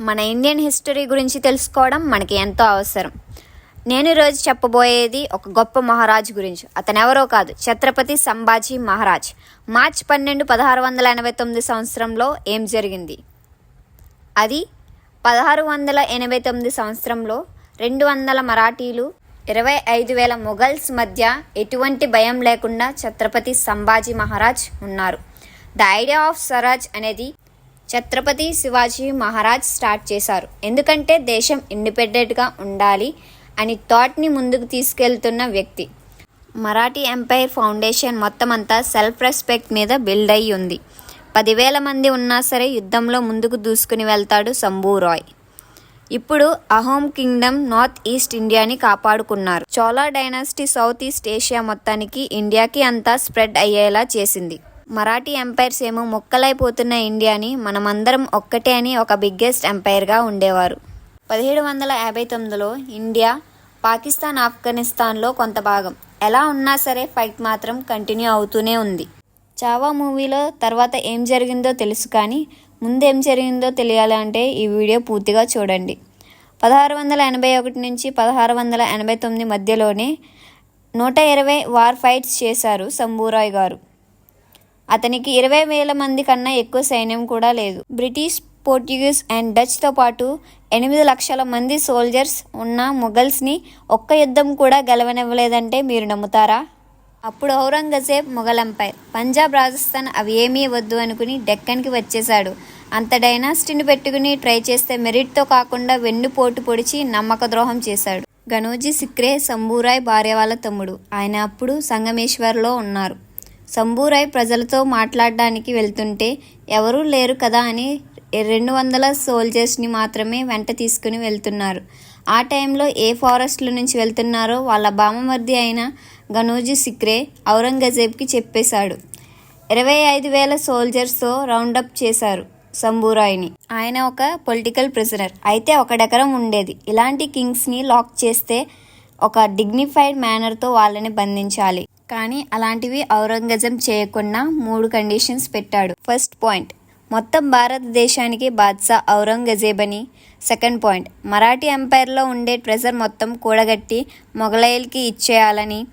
మన Indian history గురించి తెలుసుకోవడం మనకి ఎంతో అవసరం. నేను ఈరోజు చెప్పబోయేది ఒక గొప్ప మహారాజు గురించి. అతను ఎవరో కాదు ఛత్రపతి సంభాజీ మహారాజ్. మార్చ్ పన్నెండు పదహారు వందల ఎనభై తొమ్మిది సంవత్సరంలో ఏం జరిగింది? అది పదహారు వందల ఎనభై తొమ్మిది సంవత్సరంలో రెండు వందల మరాఠీలు ఇరవై ఐదు వేల మొఘల్స్ మధ్య ఎటువంటి భయం లేకుండా ఛత్రపతి సంభాజీ మహారాజ్ ఉన్నారు. ద ఐడియా ఆఫ్ స్వరాజ్ అనేది ఛత్రపతి శివాజీ మహారాజ్ స్టార్ట్ చేశారు. ఎందుకంటే దేశం ఇండిపెండెంట్గా ఉండాలి అని థాట్ని ముందుకు తీసుకెళ్తున్న వ్యక్తి. మరాఠీ ఎంపైర్ ఫౌండేషన్ మొత్తం అంతా సెల్ఫ్ రెస్పెక్ట్ మీద బిల్డ్ అయి ఉంది. పదివేల మంది ఉన్నా సరే యుద్ధంలో ముందుకు దూసుకుని వెళ్తాడు శంభూ రాయ్. ఇప్పుడు అహోం కింగ్డమ్ నార్త్ ఈస్ట్ ఇండియాని కాపాడుకున్నారు. Chola dynasty south east Asia మొత్తానికి ఇండియాకి అంతా స్ప్రెడ్ అయ్యేలా చేసింది. మరాఠీ ఎంపైర్స్ ఏమో మొక్కలైపోతున్న ఇండియాని మనమందరం ఒక్కటే అని ఒక బిగ్గెస్ట్ ఎంపైర్గా ఉండేవారు. పదిహేడు వందల యాభై తొమ్మిదిలో ఇండియా పాకిస్తాన్ ఆఫ్ఘనిస్తాన్లో కొంత భాగం. ఎలా ఉన్నా సరే ఫైట్ మాత్రం కంటిన్యూ అవుతూనే ఉంది. చావా మూవీలో తర్వాత ఏం జరిగిందో తెలుసు కానీ ముందు ఏం జరిగిందో తెలియాలంటే ఈ వీడియో పూర్తిగా చూడండి. పదహారు వందల ఎనభై ఒకటి నుంచి పదహారు వందల ఎనభై తొమ్మిది మధ్యలోనే నూట ఇరవై వార్ ఫైట్స్ చేశారు సంబూరాయ్ గారు. అతనికి ఇరవై వేల మంది కన్నా ఎక్కువ సైన్యం కూడా లేదు. బ్రిటిష్ పోర్చుగీస్ అండ్ డచ్తో పాటు ఎనిమిది లక్షల మంది సోల్జర్స్ ఉన్న మొఘల్స్ని ఒక్క యుద్ధం కూడా గెలవనివ్వలేదంటే మీరు నమ్ముతారా? అప్పుడు ఔరంగజేబ్ మొఘల్ ఎంపైర్ పంజాబ్ రాజస్థాన్ అవి ఏమీ వద్దు అనుకుని డెక్కన్కి వచ్చేశాడు. అంత డైనాసిటీని పెట్టుకుని ట్రై చేస్తే మెరిట్తో కాకుండా వెన్నుపోటు పొడిచి నమ్మక ద్రోహం చేశాడు. గనోజీ సిక్రే సంబూరాయ్ భార్య వాళ్ళ తమ్ముడు. ఆయన అప్పుడు సంగమేశ్వర్లో ఉన్నారు. సంబూరాయ్ ప్రజలతో మాట్లాడడానికి వెళ్తుంటే ఎవరూ లేరు కదా అని రెండు వందల సోల్జర్స్ని మాత్రమే వెంట తీసుకుని వెళ్తున్నారు. ఆ టైంలో ఏ ఫారెస్ట్ల నుంచి వెళ్తున్నారో వాళ్ళ బామమర్ది అయిన గనోజీ సిక్రే ఔరంగజేబ్కి చెప్పేశాడు. ఇరవై ఐదు వేల సోల్జర్స్తో రౌండప్ చేశారు సంబూరాయ్ని. ఆయన ఒక పొలిటికల్ ప్రిజనర్. అయితే ఒక డెకరం ఉండేది. ఇలాంటి కింగ్స్ని లాక్ చేస్తే ఒక డిగ్నిఫైడ్ మేనర్తో వాళ్ళని బంధించాలి. కానీ అలాంటివి ఔరంగజం చేయకుండా మూడు కండిషన్స్ పెట్టాడు. ఫస్ట్ పాయింట్ మొత్తం భారతదేశానికి బాద్షా ఔరంగజేబ్ అని సెకండ్ పాయింట్ మరాఠీ ఎంపైర్లో ఉండే ట్రెజర్ మొత్తం కూడగట్టి మొఘలైల్కి ఇచ్చేయాలని.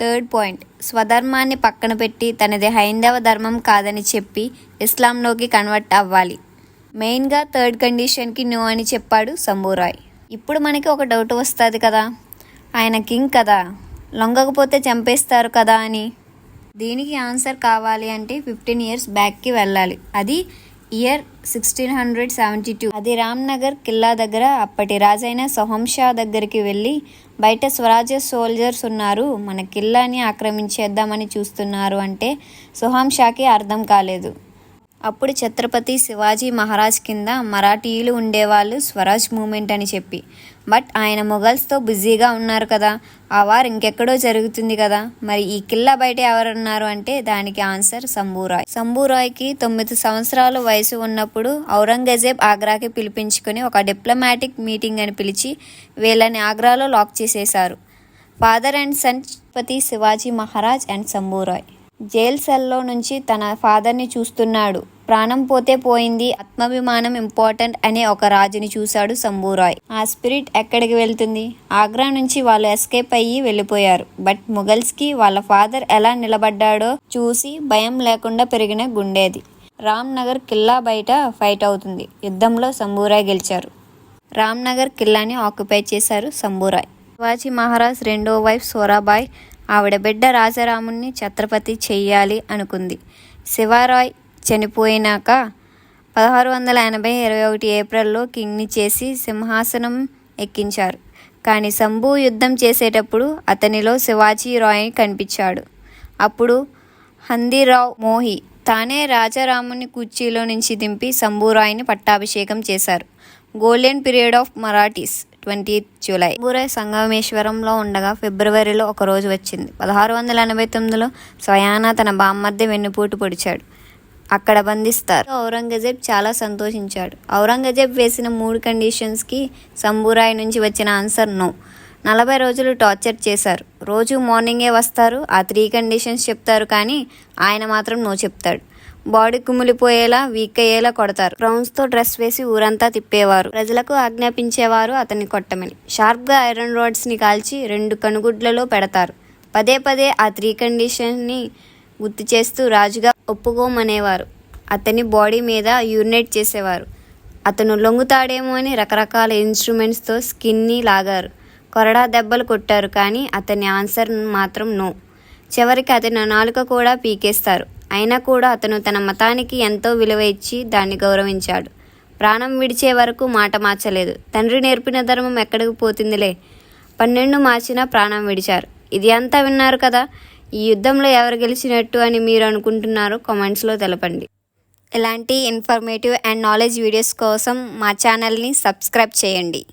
థర్డ్ పాయింట్ స్వధర్మాన్ని పక్కన పెట్టి తనది హైందవ ధర్మం కాదని చెప్పి ఇస్లాంలోకి కన్వర్ట్ అవ్వాలి. మెయిన్గా థర్డ్ కండిషన్కి నో అని చెప్పాడు శంభూరాయ్ ఇప్పుడు మనకి ఒక డౌట్ వస్తుంది కదా? ఆయన కింగ్ కదా? లొంగకపోతే చంపేస్తారు కదా అని. దీనికి ఆన్సర్ కావాలి అంటే ఫిఫ్టీన్ ఇయర్స్ బ్యాక్కి వెళ్ళాలి. అది year sixteen hundred seventy two. అది రామ్నగర్ కిల్లా దగ్గర అప్పటి రాజైన సొహం షా దగ్గరికి వెళ్ళి బయట స్వరాజ్య సోల్జర్స్ ఉన్నారు. మన కిల్లాని ఆక్రమించేద్దామని చూస్తున్నారు అంటే సొహం షాకి అర్థం కాలేదు. అప్పుడు ఛత్రపతి శివాజీ మహారాజ్ కింద మరాఠీయులు ఉండేవాళ్ళు స్వరాజ్ మూమెంట్ అని చెప్పి. బట్ ఆయన మొఘల్స్తో బిజీగా ఉన్నారు కదా. ఆ వార్ ఇంకెక్కడో జరుగుతుంది కదా. మరి ఈ కిల్లా బయట ఎవరున్నారు అంటే దానికి ఆన్సర్ సంబూరాయ్. సంబూరాయ్కి తొమ్మిది సంవత్సరాల వయసు ఉన్నప్పుడు ఔరంగజేబ్ ఆగ్రాకి పిలిపించుకొని ఒక డిప్లొమాటిక్ మీటింగ్ అని పిలిచి వీళ్ళని ఆగ్రాలో లాక్ చేసేశారు. ఫాదర్ అండ్ సన్ పతి శివాజీ మహారాజ్ అండ్ సంబూరాయ్. జైల్ సెల్లో నుంచి తన ఫాదర్ని చూస్తున్నాడు. ప్రాణం పోతే పోయింది. ఆత్మాభిమానం ఇంపార్టెంట్ అనే ఒక రాజుని చూశాడు శంభూరాయ్. ఆ స్పిరిట్ ఎక్కడికి వెళ్తుంది? ఆగ్రా నుంచి వాళ్ళు ఎస్కేప్ అయ్యి వెళ్ళిపోయారు. బట్ మొఘల్స్కి వాళ్ళ ఫాదర్ ఎలా నిలబడ్డాడో చూసి భయం లేకుండా పెరిగిన గుండేది. రామ్నగర్ కిల్లా బయట ఫైట్ అవుతుంది. యుద్ధంలో శంభూరాయ్ గెలిచారు. రామ్నగర్ కిల్లాని ఆక్యుపై చేశారు శంభూరాయ్. శివాజీ మహారాజ్ రెండో వైఫ్ సోరాబాయ్ ఆవిడ బిడ్డ రాజారాముణ్ణి ఛత్రపతి చెయ్యాలి అనుకుంది. శివారాయ్ చనిపోయినాక పదహారు వందల ఎనభై ఇరవై ఒకటి ఏప్రిల్లో కింగ్ని చేసి సింహాసనం ఎక్కించారు. కానీ శంభు యుద్ధం చేసేటప్పుడు అతనిలో శివాజీ రాయ్ కనిపించాడు. అప్పుడు హందిరావ్ మోహి తానే రాజారాముని కుర్చీలో నుంచి దింపి శంభూరాయ్ని పట్టాభిషేకం చేశారు. Golden period of Marathis twenty July. ఊరే సంగమేశ్వరంలో ఉండగా ఫిబ్రవరిలో ఒక రోజు వచ్చింది. పదహారు వందల ఎనభై తొమ్మిదిలో స్వయాన తన బామ్మద్ద వెన్నుపోటు పొడిచాడు. అక్కడ బంధిస్తారు. ఔరంగజేబ్ చాలా సంతోషించాడు. ఔరంగజేబ్ వేసిన మూడు కండిషన్స్కి సంబూరాయ్ నుంచి వచ్చిన ఆన్సర్ నో. నలభై రోజులు టార్చర్ చేశారు. రోజు మార్నింగే వస్తారు. ఆ త్రీ కండిషన్స్ చెప్తారు కానీ ఆయన మాత్రం నో చెప్తాడు. బాడీ కుమిలిపోయేలా వీక్ అయ్యేలా కొడతారు. గ్రౌండ్స్తో డ్రెస్ వేసి ఊరంతా తిప్పేవారు. ప్రజలకు ఆజ్ఞాపించేవారు అతన్ని కొట్టమని. షార్ప్గా ఐరన్ రాడ్స్ని కాల్చి రెండు కనుగుడ్లలో పెడతారు. పదే పదే ఆ త్రీ కండిషన్ని గుర్తు చేస్తూ రాజుగా ఒప్పుకోమనేవారు. అతని బాడీ మీద యూరినేట్ చేసేవారు. అతను లొంగుతాడేమో అని రకరకాల ఇన్స్ట్రుమెంట్స్తో స్కిన్ని లాగారు. కొరడా దెబ్బలు కొట్టారు కానీ అతని ఆన్సర్ మాత్రం నో చివరికి అతని నాలుక కూడా పీకేస్తారు. అయినా కూడా అతను తన మతానికి ఎంతో విలువ ఇచ్చి దాన్ని గౌరవించాడు. ప్రాణం విడిచే వరకు మాట మార్చలేదు. తండ్రి నేర్పిన ధర్మం ఎక్కడికి పోతుందిలే? పన్నెండు మార్చినా ప్రాణం విడిచారు. ఇది అంతా విన్నారు కదా? ఈ యుద్ధంలో ఎవరు గెలిచినట్టు అని మీరు అనుకుంటున్నారో కామెంట్స్లో తెలపండి. ఇలాంటి ఇన్ఫర్మేటివ్ అండ్ నాలెడ్జ్ వీడియోస్ కోసం మా ఛానల్ని సబ్స్క్రైబ్ చేయండి.